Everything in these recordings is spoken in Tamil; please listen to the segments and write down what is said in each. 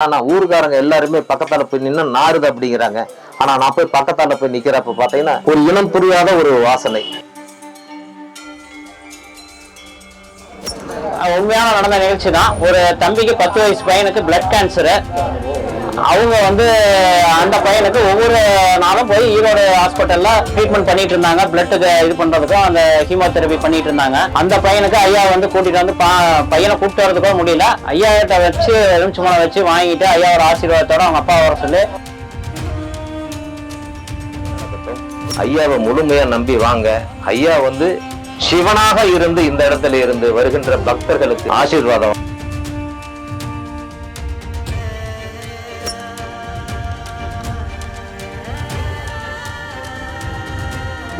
ஆனா ஊருக்காரங்க எல்லாருமே பக்கத்தால போய் நின்று நாறுது அப்படிங்கிறாங்க. ஆனா நான் போய் பக்கத்தால போய் நிக்கிறப்ப பாத்தீங்கன்னா ஒரு இனம் புரியாத ஒரு வாசனை. உண்மையான நடந்த நிகழ்ச்சி தான் ஒரு தம்பிக்கு பத்து வயசு பையனுக்கு பிளட் கேன்சரு அவங்க வந்து அந்த பையனுக்கு ஒவ்வொரு நாளும் போய் ஈரோடு ஹாஸ்பிட்டல்ல ட்ரீட்மெண்ட் பண்ணிட்டு இருந்தாங்க. பிளட்டுக்கு இது பண்றதுக்கும் அந்த கீமோதெரபி பண்ணிட்டு இருந்தாங்க. அந்த பையனுக்கு ஐயா வந்து கூட்டிட்டு வந்து பையனை கூப்பிட்டு வரதுக்கோ முடியல. ஐயா வச்சு எலுமிச்சை மலை வச்சு வாங்கிட்டு ஐயா ஒரு ஆசீர்வாதத்தோட அவங்க அப்பா வர சொல்லி ஐயாவை முழுமையா நம்பி வாங்க. ஐயா வந்து சிவனாக இருந்து இந்த இடத்துல இருந்து வருகின்ற பக்தர்களுக்கு ஆசீர்வாதம்.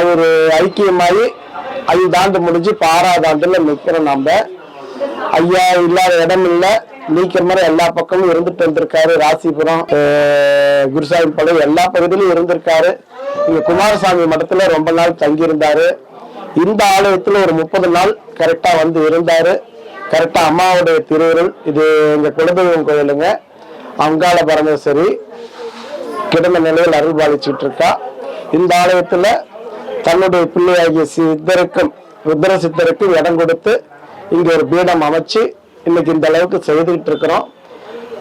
அவர் ஐக்கியமாகி ஐந்தாண்டு முடிஞ்சு பாராதாண்டுல நிற்கிறோம் நம்ம ஐயா இல்லாத இடம் இல்லை. நீக்கிற மாதிரி எல்லா பக்கமும் இருந்துட்டு வந்திருக்காரு. ராசிபுரம் குருசாமி பாளையம் எல்லா பகுதியிலும் இருந்திருக்காரு. இங்க குமாரசாமி மடத்துல ரொம்ப நாள் தங்கியிருந்தாரு. இந்த ஆலயத்துல ஒரு முப்பது நாள் கரெக்டா வந்து இருந்தாரு. கரெக்டா அம்மாவுடைய திருவுருள் இது எங்க குலதெய்வம் கோயிலுங்க. அங்காள பரமேஸ்வரி கிடந்த நிலையில் அருள் பாலிச்சுட்டு இருக்கா. இந்த ஆலயத்துல தன்னுடைய பிள்ளையாகிய சித்தருக்கும் ருத்ர சித்தருக்கும் இடம் கொடுத்து இங்கே ஒரு பீடம் அமைச்சு இன்னைக்கு இந்த அளவுக்கு செய்துகிட்டு இருக்கிறோம்.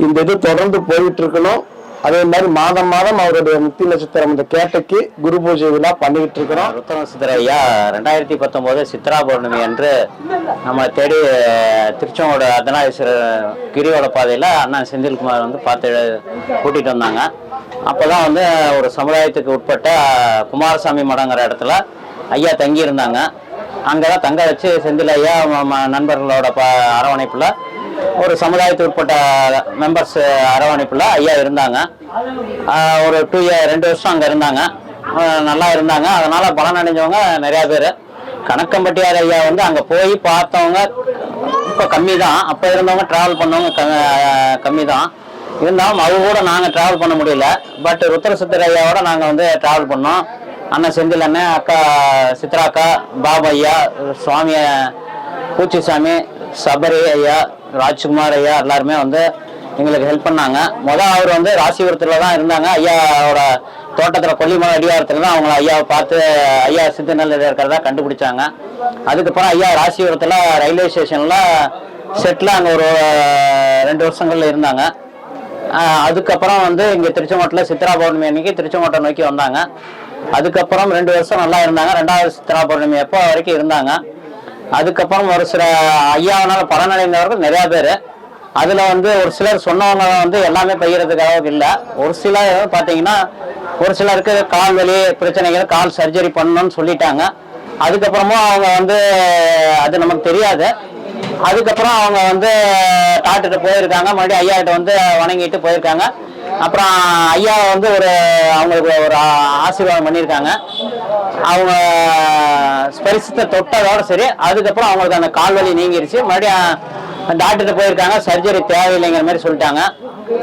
இந்த இது தொடர்ந்து போயிட்டு இருக்கணும். அதே மாதிரி மாதம் மாதம் அவருடைய முத்தி நட்சத்திரம் இந்த கேட்டைக்கு குரு பூஜை விழா பண்ணிக்கிட்டு இருக்கிறோம். ருத்தம சித்தரையா ரெண்டாயிரத்தி பத்தொம்போது சித்ரா பௌர்ணமி என்று நம்ம தேடி திருச்செங்கோடு அர்த்தநாதீஸ்வரர் கிரிவல பாதையில் அண்ணன் செந்தில்குமார் வந்து பார்த்து கூட்டிகிட்டு வந்தாங்க. அப்போ தான் வந்து ஒரு சமுதாயத்துக்கு உட்பட்ட குமாரசாமி மடங்கிற இடத்துல ஐயா தங்கி இருந்தாங்க அங்கே தான் தங்க வச்சு செந்தில் ஐயா ம- நண்பர்களோட ப அரவணைப்பில் ஒரு சமுதாயத்துக்கு உட்பட்ட மெம்பர்ஸ் அரவணைப்பில் ஐயா இருந்தாங்க. ஒரு டூ இயர் ரெண்டு வருஷம் அங்கே இருந்தாங்க. நல்லா இருந்தாங்க. அதனால் பலன் அடைஞ்சவங்க நிறையா பேர். கணக்கம்பட்டியார் ஐயா வந்து அங்கே போய் பார்த்தவங்க இப்போ கம்மி தான் அப்போ இருந்தவங்க ட்ராவல் பண்ணவங்க கம்மி தான் இருந்தாலும் அவங்க கூட நாங்கள் ட்ராவல் பண்ண முடியல. பட் ருத்ர சித்தர் ஐயாவோட நாங்கள் வந்து ட்ராவல் பண்ணோம். அண்ணன் செந்தில் அண்ணன் அக்கா சித்ரா அக்கா பாபு ஐயா சுவாமி பூச்சிசாமி சபரி ஐயா ராஜ்குமார் ஐயா எல்லாருமே வந்து எங்களுக்கு ஹெல்ப் பண்ணாங்க. மொதல் அவர் வந்து ராசிபுரத்தில் தான் இருந்தாங்க. ஐயாவோட தோட்டத்தில் கொல்லிமலை அடிவாரத்தில் தான் அவங்கள ஐயாவை பார்த்து ஐயா சித்தநல்லூர் இருக்கிறதா கண்டுபிடிச்சாங்க. அதுக்கப்புறம் ஐயா ராசிபுரத்தில் ரயில்வே ஸ்டேஷனில் செட்டில் அங்கே ஒரு ரெண்டு வருஷங்கள்ல இருந்தாங்க. அதுக்கப்புறம் வந்து இங்கே திருச்செங்கோட்டில் சித்ரா பௌர்ணமி அன்னைக்கு திருச்செங்கோட்டை நோக்கி வந்தாங்க. அதுக்கப்புறம் ரெண்டு வருஷம் நல்லா இருந்தாங்க. ரெண்டாவது சித்ரா பௌர்ணமி எப்போ வரைக்கும் இருந்தாங்க. அதுக்கப்புறம் ஒரு சில ஐயாவனால பலனடைந்தவர்கள் நிறையா பேர். அதில் வந்து ஒரு சிலர் சொன்னவங்க வந்து எல்லாமே பயிரதுக்காக இல்லை. ஒரு சிலர் பார்த்தீங்கன்னா ஒரு சிலருக்கு கால் வலி பிரச்சனைகள் கால் சர்ஜரி பண்ணணும்னு சொல்லிட்டாங்க. அதுக்கப்புறமும் அவங்க வந்து அது நமக்கு தெரியாது. அதுக்கப்புறம் அவங்க வந்து டாக்டர்கிட்ட போயிருக்காங்க. மறுபடியும் ஐயா கிட்ட வந்து வணங்கிட்டு போயிருக்காங்க. அப்புறம் ஐயா வந்து ஒரு அவங்களுக்கு ஒரு ஆசீர்வாதம் பண்ணியிருக்காங்க. அவங்க ஸ்பரிசத்தை தொட்டதோட சரி அதுக்கப்புறம் அவங்களுக்கு அந்த கால் வலி நீங்கிருச்சு. மறுபடியும் டாக்டர்கிட்ட போயிருக்காங்க. சர்ஜரி தேவையில்லைங்கிற மாதிரி சொல்லிட்டாங்க.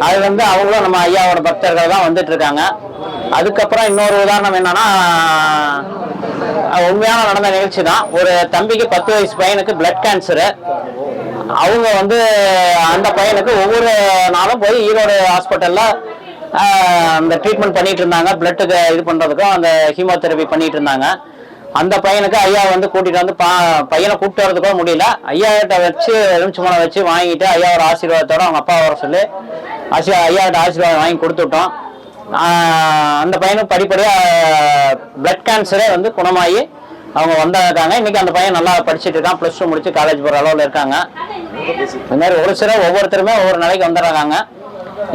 அது வந்து அவங்களும் நம்ம ஐயாவோட பக்தர்கள் தான் வந்துட்டு இருக்காங்க அதுக்கப்புறம் இன்னொரு உதாரணம் என்னன்னா உண்மையான நடந்த நிகழ்ச்சி தான். ஒரு தம்பிக்கு பத்து வயசு பையனுக்கு பிளட் கேன்சரு அவங்க வந்து அந்த பையனுக்கு ஒவ்வொரு நாளும் போய் ஈரோடு ஹாஸ்பிட்டல்ல அந்த ட்ரீட்மெண்ட் பண்ணிட்டு இருந்தாங்க. பிளட்டுக்கு இது பண்றதுக்கும் அந்த ஹீமோதெரபி பண்ணிட்டு இருந்தாங்க. அந்த பையனுக்கு ஐயா வந்து கூட்டிட்டு வந்து பா பையனை கூப்பிட்டு வரதுக்கூட முடியல. ஐயா கிட்ட வச்சு எலுமிச்சை மலை வச்சு வாங்கிட்டு ஐயா ஒரு ஆசீர்வாதத்தோட அவங்க அப்பா வர சொல்லி ஆசி ஐயா கிட்ட ஆசீர்வாதம் வாங்கி கொடுத்துட்டோம். அந்த பையனுக்கு படிப்படியாக பிளட் கேன்சரே வந்து குணமாகி அவங்க வந்தாங்க இன்னைக்கு அந்த பையன் நல்லா படிச்சுட்டு இருக்கான். ப்ளஸ் டூ முடிச்சு காலேஜ் போகிற அளவில் இருக்காங்க. இந்த மாதிரி ஒரு சிலர் ஒவ்வொருத்தருமே ஒவ்வொரு நிலைக்கு வந்துடுறாங்க.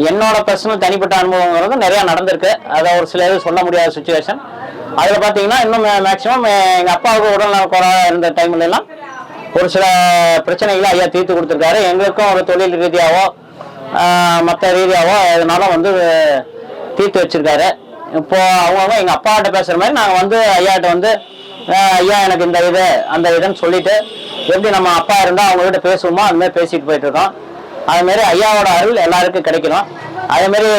என்னோட பர்சனல் தனிப்பட்ட அனுபவங்கிறது நிறையா நடந்திருக்கு. அதை ஒரு சில இது சொல்ல முடியாத சுச்சுவேஷன் அதில் பார்த்தீங்கன்னா இன்னும் மேக்ஸிமம் எங்கள் அப்பாவுக்கு உடல்நல குறை இருந்த டைம்லலாம் ஒரு சில பிரச்சனைகளை ஐயா தீர்த்து கொடுத்துருக்காரு. எங்களுக்கும் ஒரு தொழில் ரீதியாகவோ மற்ற ரீதியாகவோ இதனால வந்து தீர்த்து வச்சுருக்காரு. இப்போ அவங்கவுங்க எங்கள் அப்பாட்ட பேசுகிற மாதிரி நாங்கள் வந்து ஐயாட்ட வந்து ஐயா எனக்கு இந்த இது அந்த இதுன்னு சொல்லிட்டு எப்படி நம்ம அப்பா இருந்தால் அவங்ககிட்ட பேசுவோமோ அந்தமாதிரி மாதிரி பேசிட்டு போயிட்டு இருக்கோம். அதுமாரி மாதிரி ஐயாவோட அருள் எல்லாருக்கும் கிடைக்கணும். அதே மாதிரி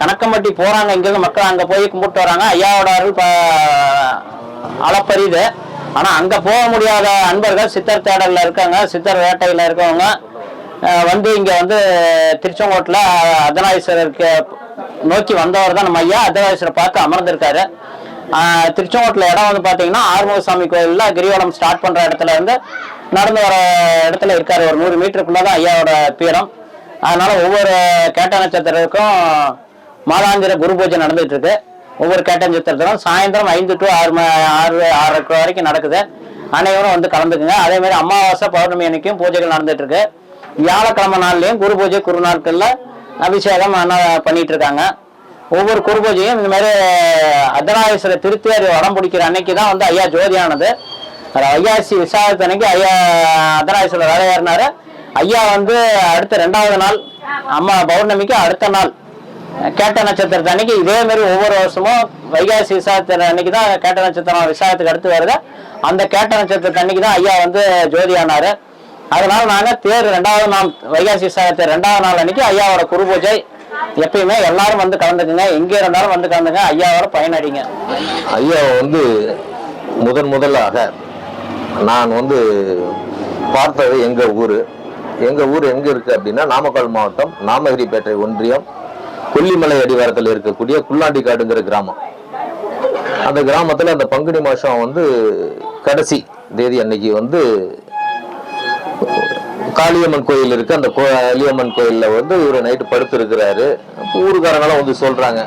கணக்கம்பட்டி போறாங்க இங்கிருந்து மக்கள் அங்க போய் கும்பிட்டு வராங்க. ஐயாவோட அருள் ப- அளப்பரியுது ஆனா அங்க போக முடியாத அன்பர்கள் சித்தர் தேடலில் இருக்காங்க. சித்தர் வேட்டையில இருக்கவங்க வந்து இங்க வந்து திருச்செங்கோட்டில் அர்த்தநாதீஸ்வரருக்கு நோக்கி வந்தவர் தான் நம்ம ஐயா. அர்த்தநாதீஸ்வரரை பார்த்து அமர்ந்திருக்காரு. திருச்செங்கோட்டில் இடம் வந்து பார்த்தீங்கன்னா ஆறுமுகசாமி கோயிலில் கிரிவலம் ஸ்டார்ட் பண்ற இடத்துல இருந்து நடந்து வர இடத்துல இருக்காரு. ஒரு நூறு மீட்டருக்குள்ள தான் ஐயாவோட பீடம். அதனால ஒவ்வொரு கேட்ட நட்சத்திரத்துக்கும் மாதாந்திர குரு பூஜை நடந்துட்டு இருக்கு. ஒவ்வொரு கேட்ட நட்சத்திரத்திலும் சாயந்தரம் ஐந்து டு ஆறு ஆறு ஆறரை வரைக்கும் நடக்குது. அனைவரும் வந்து கலந்துக்குங்க. அதே மாதிரி அமாவாசை பௌர்ணமி அன்னைக்கும் பூஜைகள் நடந்துட்டு இருக்கு. வியாழக்கிழமை நாள்லயும் குரு பூஜை குரு நாட்கள்ல அபிஷேகம் பண்ணிட்டு இருக்காங்க. ஒவ்வொரு குரு பூஜையும் இந்த மாதிரி அர்த்தநாதீஸ்வரர் திருத்தியார் வடம் பிடிக்கிற அன்னைக்கு தான் வந்து ஐயா ஜோதியானது அது ஐயாசி விசாகத்து அன்னைக்கு ஐயா அர்த்தநாதீஸ்வரர் வேலை ஏறினாரு ஐயா வந்து அடுத்த ரெண்டாவது நாள் அம்மா பௌர்ணமிக்கு அடுத்த நாள் கேட்ட நட்சத்திரத்து அன்னைக்கு இதே மாதிரி ஒவ்வொரு வருஷமும் வைகாசி விசாரத்தை அன்னைக்கு தான் கேட்ட நட்சத்திரம் விசாரத்துக்கு அடுத்து வருது. அந்த கேட்ட நட்சத்திரத்தை அன்னைக்கு தான் ஐயா வந்து ஜோதி ஆனாரு. அதனால நாங்க தேர் ரெண்டாவது நாள் வைகாசி விசாரத்தை ரெண்டாவது நாள் அன்னைக்கு ஐயாவோட குரு பூஜை எப்பயுமே எல்லாரும் வந்து கலந்துக்குங்க. எங்க இருந்தாலும் வந்து கலந்துங்க ஐயாவோட பயனடிங்க. ஐயா வந்து முதன் முதலாக நான் வந்து பார்த்தது எங்கள் ஊர். எங்கள் ஊர் எங்கே இருக்குது அப்படின்னா நாமக்கல் மாவட்டம் நாமகிரிப்பேட்டை ஒன்றியம் கொல்லிமலை அடிவாரத்தில் இருக்கக்கூடிய குள்ளாண்டிக்காடுங்கிற கிராமம். அந்த கிராமத்தில் அந்த பங்குனி மாதம் வந்து கடைசி தேதி அன்னைக்கு வந்து காளியம்மன் கோயில் இருக்கு. அந்த கோ- காளியம்மன் கோயிலில் வந்து இவர் நைட்டு படுத்து இருக்கிறாரு ஊருக்காரங்களாம் வந்து சொல்கிறாங்க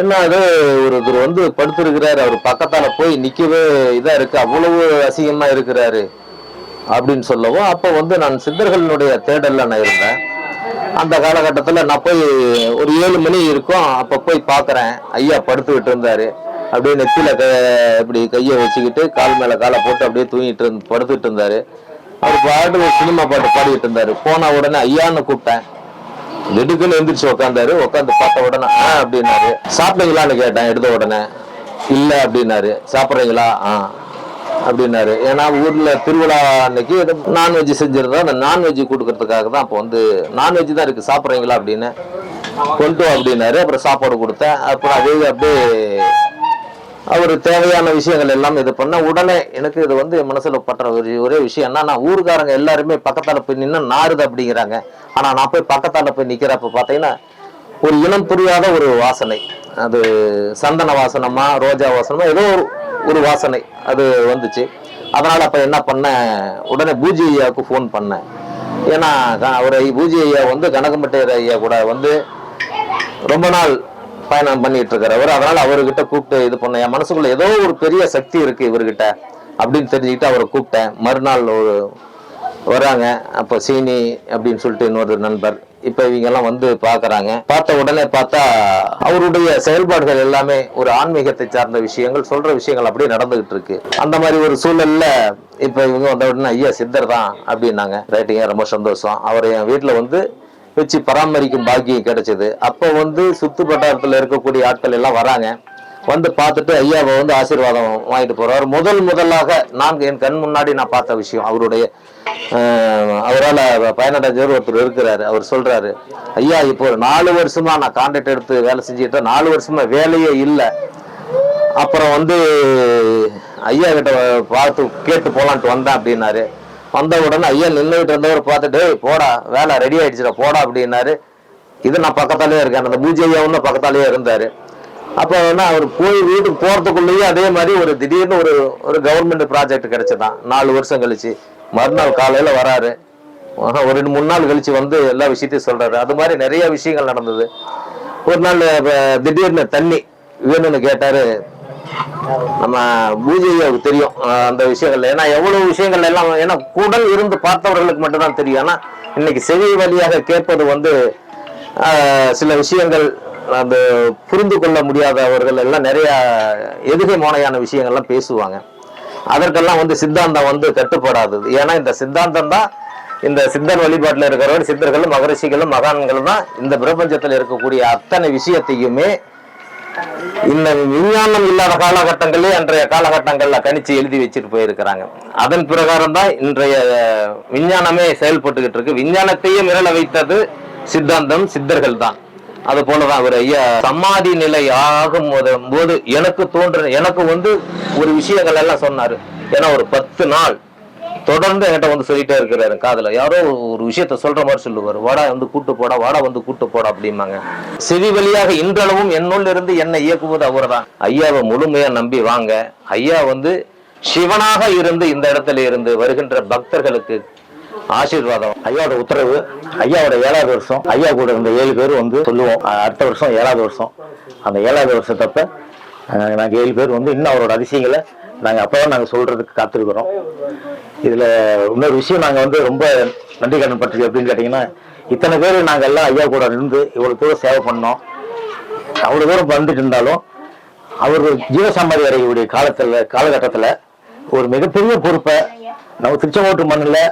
என்ன அது ஒருத்தர் வந்து படுத்திருக்கிறாரு. அவர் பக்கத்தால போய் நிக்கவே இதா இருக்கு. அவ்வளவு அசிங்கமா இருக்கிறாரு அப்படின்னு சொல்லவும் அப்ப வந்து நான் சித்தர்களினுடைய தேடல்ல நான் இருந்தேன். அந்த காலகட்டத்துல நான் போய் ஒரு ஏழு மணி இருக்கும். அப்ப போய் பாக்குறேன். ஐயா படுத்துக்கிட்டு இருந்தாரு. அப்படியே நெத்தியில க இப்படி கையை வச்சுக்கிட்டு கால் மேல காலை போட்டு அப்படியே தூங்கிட்டு இருந்து படுத்துட்டு இருந்தாரு. அவர் பாட்டு சினிமா பாட்டு பாடிட்டு இருந்தாரு. போன உடனே ஐயான்னு கூப்பிட்டேன். திடுக்குன்னு எந்திரிச்சு உட்காந்தாரு உட்காந்து பார்த்த உடனே ஆ அப்படின்னாரு. சாப்பிட்டீங்களான்னு கேட்டேன் எடுத்த உடனே. இல்லை அப்படின்னாரு. சாப்பிட்றீங்களா? ஆ அப்படின்னாரு. ஏன்னா ஊர்ல திருவிழா அன்னைக்கு நான்வெஜ் செஞ்சிருந்தா அந்த நான்வெஜ் கொடுக்கறதுக்காக தான் அப்போ வந்து நான்வெஜ் தான் இருக்கு. சாப்பிட்றீங்களா? அப்படின்னு கொண்டு அப்படின்னாரு. அப்புறம் சாப்பாடு கொடுத்தேன். அப்புறம் அதே அப்படியே அவர் தேவையான விஷயங்கள் எல்லாம் இது பண்ண உடனே எனக்கு இது வந்து மனசில் மனசுல பற்ற ஒரு ஒரே விஷயம் என்னன்னா ஊருக்காரங்க எல்லாருமே பக்கத்தால போய் நின்று நாறுது அப்படிங்கிறாங்க. ஆனா நான் போய் பக்கத்தால போய் நிக்கிறப்ப பாத்தீங்கன்னா ஒரு இனம் புரியாத ஒரு வாசனை. அது சந்தன வாசனமா ரோஜா வாசனமா ஏதோ ஒரு ஒரு வாசனை அது வந்துச்சு. அதனால அப்ப என்ன பண்ணேன் உடனே பூஜி ஐயாவுக்கு ஃபோன் பண்ணேன். ஏன்னா க- ஒரு பூஜி ஐயா வந்து கனகம்பட்டையர் ஐயா கூட வந்து ரொம்ப நாள் பயணம் பண்ணிட்டு இருக்கிறவர் அதனால அவர்கிட்ட கூப்பிட்டு இது பண்ண என் மனசுக்குள்ள ஏதோ ஒரு பெரிய சக்தி இருக்கு இவர்கிட்ட அப்படின்னு தெரிஞ்சுக்கிட்டு அவரை கூப்பிட்டேன். மறுநாள் ஒரு வராங்க. அப்போ சீனி அப்படின்னு சொல்லிட்டு இன்னொரு நண்பர். இப்ப இவங்க எல்லாம் வந்து பாக்குறாங்க பார்த்த உடனே பார்த்தா அவருடைய செயல்பாடுகள் எல்லாமே ஒரு ஆன்மீகத்தை சார்ந்த விஷயங்கள் சொல்ற விஷயங்கள் அப்படியே நடந்துகிட்டு இருக்கு அந்த மாதிரி ஒரு சூழல்ல இப்ப இவங்க வந்த உடனே ஐயா சித்தர் தான் அப்படின்னாங்க. ரைட்டுங்க ரொம்ப சந்தோஷம். அவர் என் வீட்டுல வந்து வச்சு பராமரிக்கும் பாக்கியம் கிடைச்சது. அப்போ வந்து சுத்து வட்டாரத்தில் இருக்கக்கூடிய ஆட்கள் எல்லாம் வராங்க. வந்து பார்த்துட்டு ஐயாவை வந்து ஆசீர்வாதம் வாங்கிட்டு போறாரு. முதல் முதலாக நான் என் கண் முன்னாடி நான் பார்த்த விஷயம். அவருடைய அவரால் பயனடைஞ்சவர் ஒருத்தர் இருக்கிறாரு. அவர் சொல்றாரு ஐயா இப்போ ஒரு நாலு வருஷமா நான் கான்ட்ராக்ட் எடுத்து வேலை செஞ்சுக்கிட்டேன் நாலு வருஷமா வேலையே இல்லை. அப்புறம் வந்து ஐயா கிட்ட பார்த்து கேட்டு போகலான்ட்டு வந்தேன் அப்படின்னாரு. வந்த உடனே ஐயா நின்றுகிட்டு இருந்தவர் பார்த்துட்டு போடா வேலை ரெடி ஆயிடுச்சுடா போடா அப்படின்னாரு. இது நான் பக்கத்தாலேயே இருக்கேன். அந்த பூஜை ஐயாவும் பக்கத்தாலேயே இருந்தார். அப்போ என்ன அவர் போய் வீட்டுக்கு போகிறதுக்குள்ளேயே அதே மாதிரி ஒரு திடீர்னு ஒரு ஒரு கவர்மெண்ட் ப்ராஜெக்ட் கிடச்சிதான். நாலு வருஷம் கழிச்சு. மறுநாள் காலையில் வராரு. ஒரு ரெண்டு மூணு நாள் கழிச்சு வந்து எல்லா விஷயத்தையும் சொல்கிறாரு அது மாதிரி நிறைய விஷயங்கள் நடந்தது. ஒரு நாள் திடீர்னு தண்ணி வேணும்னு கேட்டார். நம்ம பூஜையாவுக்கு தெரியும் அந்த விஷயங்கள் ஏன்னா எவ்வளவு விஷயங்கள் எல்லாம் ஏன்னா குடல் இருந்து பார்த்தவர்களுக்கு மட்டும்தான் தெரியும். ஆனால் இன்னைக்கு செவி வழியாக கேட்பது வந்து சில விஷயங்கள் அந்த புரிந்து கொள்ள முடியாதவர்கள் எல்லாம் நிறைய எதுகை மோனையான விஷயங்கள்லாம் பேசுவாங்க. அதற்கெல்லாம் வந்து சித்தாந்தம் வந்து கட்டுப்படாதது ஏன்னா இந்த சித்தாந்தம் தான் இந்த சித்தர் வழிபாட்டில் இருக்கிறவர்கள் சித்தர்களும் மகரிஷிகளும் மகான்களும் தான் இந்த பிரபஞ்சத்தில் இருக்கக்கூடிய அத்தனை விஷயத்தையுமே இந்த விஞ்ஞானம் இல்லாத காலகட்டங்களே அன்றைய காலகட்டங்களில் கணிச்சு எழுதி வச்சுட்டு போயிருக்கிறாங்க. அதன் பிரகாரம் தான் இன்றைய விஞ்ஞானமே செயல்பட்டுக்கிட்டு இருக்கு. விஞ்ஞானத்தையே மிரள வைத்தது சித்தாந்தம் சித்தர்கள் தான் அது போலதான் அவர் ஐயா சமாதி நிலை ஆகும் போது எனக்கு தோன்ற எனக்கு வந்து ஒரு விஷயங்கள் எல்லாம் சொன்னாரு. ஏன்னா ஒரு பத்து நாள் தொடர்ந்து என்கிட்ட வந்து சொல்லிட்டே இருக்கிறாரு காதில். யாரோ ஒரு விஷயத்த சொல்ற மாதிரி சொல்லுவார். வாடா வந்து கூட்டு போடா வாடா வந்து கூட்டு போடா அப்படிம்பாங்க. செவி வழியாக இன்றளவும் என்னுள் இருந்து என்னை இயக்குவது அவர்தான். ஐயாவை முழுமையா நம்பி வாங்க. ஐயா வந்து சிவனாக இருந்து இந்த இடத்துல இருந்து வருகின்ற பக்தர்களுக்கு ஆசீர்வாதம். ஐயாவோட உத்தரவு ஐயாவோட ஏழாவது வருஷம். ஐயா கூட இருந்த ஏழு பேர் வந்து சொல்லுவோம். அடுத்த வருஷம் ஏழாவது வருஷம். அந்த ஏழாவது வருஷத்தப்ப நாங்கள் ஏழு பேர் வந்து இன்னும் அவரோட அதிசயங்களை நாங்கள் அப்போ தான் நாங்கள் சொல்கிறதுக்கு காத்திருக்கிறோம். இதில் இன்னொரு விஷயம் நாங்கள் வந்து ரொம்ப நன்றி கடன் பட்டிருக்கு அப்படின்னு கேட்டிங்கன்னா இத்தனை பேர் நாங்கள் எல்லாம் ஐயா கூட இருந்து இவ்வளோ தூரம் சேவை பண்ணோம். அவ்வளோ தூரம் வந்துட்டு இருந்தாலும் அவர் ஜீவசமாதி அடையக்கூடிய காலத்தில் காலகட்டத்தில் ஒரு மிகப்பெரிய பொறுப்பை நம்ம திருச்செங்கோட்டு மண்ணில்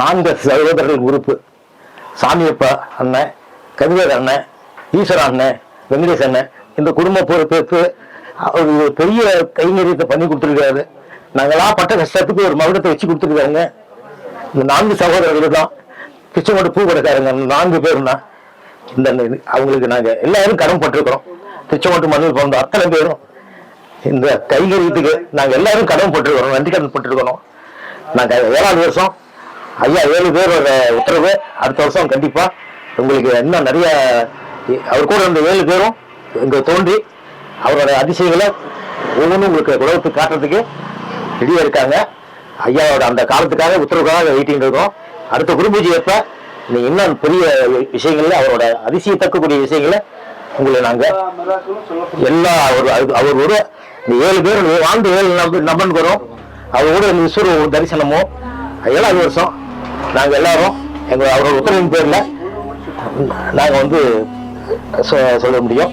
நான்கு சகோதரர்கள் உறுப்பு. சாமியப்பா அண்ணன் கவிதர் அண்ணன் ஈஸ்வர அண்ணன் வெங்கடேஷ் அண்ணன் இந்த குடும்ப பொறுப்பேற்று அவர் ஒரு பெரிய கைங்கரியத்தை பண்ணி கொடுத்துருக்காரு நாங்களாம் பட்ட கஷ்டத்துக்கு ஒரு மகுடத்தை வச்சு கொடுத்துருக்காங்க இந்த நான்கு சகோதரர்கள் தான் திருச்செங்கோடு பூ கடைக்காரங்க நான்கு பேரும் தான் இந்த அவங்களுக்கு நாங்கள் எல்லாரும் கடன் பட்டிருக்கிறோம். திருச்செங்கோட்டு மண்ணில் பிறந்த அத்தனை பேரும். இந்த கைங்கரியத்துக்கு நாங்கள் எல்லாரும் கடன் பட்டிருக்கிறோம் நன்றி கடன் பட்டிருக்கிறோம். நாங்கள் ஏழாவது வருஷம். ஐயா ஏழு பேரோட உத்தரவு. அடுத்த வருஷம் கண்டிப்பாக உங்களுக்கு இன்னும் நிறைய அவர் கூட இருந்த ஏழு பேரும் இங்கே தோன்றி அவரோட அதிசயங்களை ஒவ்வொன்றும் உங்களுக்கு உலகத்துக்கு காட்டுறதுக்கு ரெடியா இருக்காங்க. ஐயாவோட அந்த காலத்துக்காக உத்தரவுக்காக வெயிட்டிங் இருக்கோம். அடுத்த குருபூஜை அப்ப நீங்க இன்னும் பெரிய விஷயங்கள்ல அவரோட அதிசயத்தக்கக்கூடிய விஷயங்களை உங்களை நாங்க எல்லா அவர் அவர்- அவர் ஒரு ஏழு பேர் வாழ்ந்து ஏழு நம்ப நம்பன் வரும் அவரோட இந்த விஸ்வர தரிசனமும் ஏழாவது வருஷம் நாங்க எல்லாரும் எங்க அவரோட உத்தரவின் பேர்ல நாங்க வந்து சொல்ல முடியும்.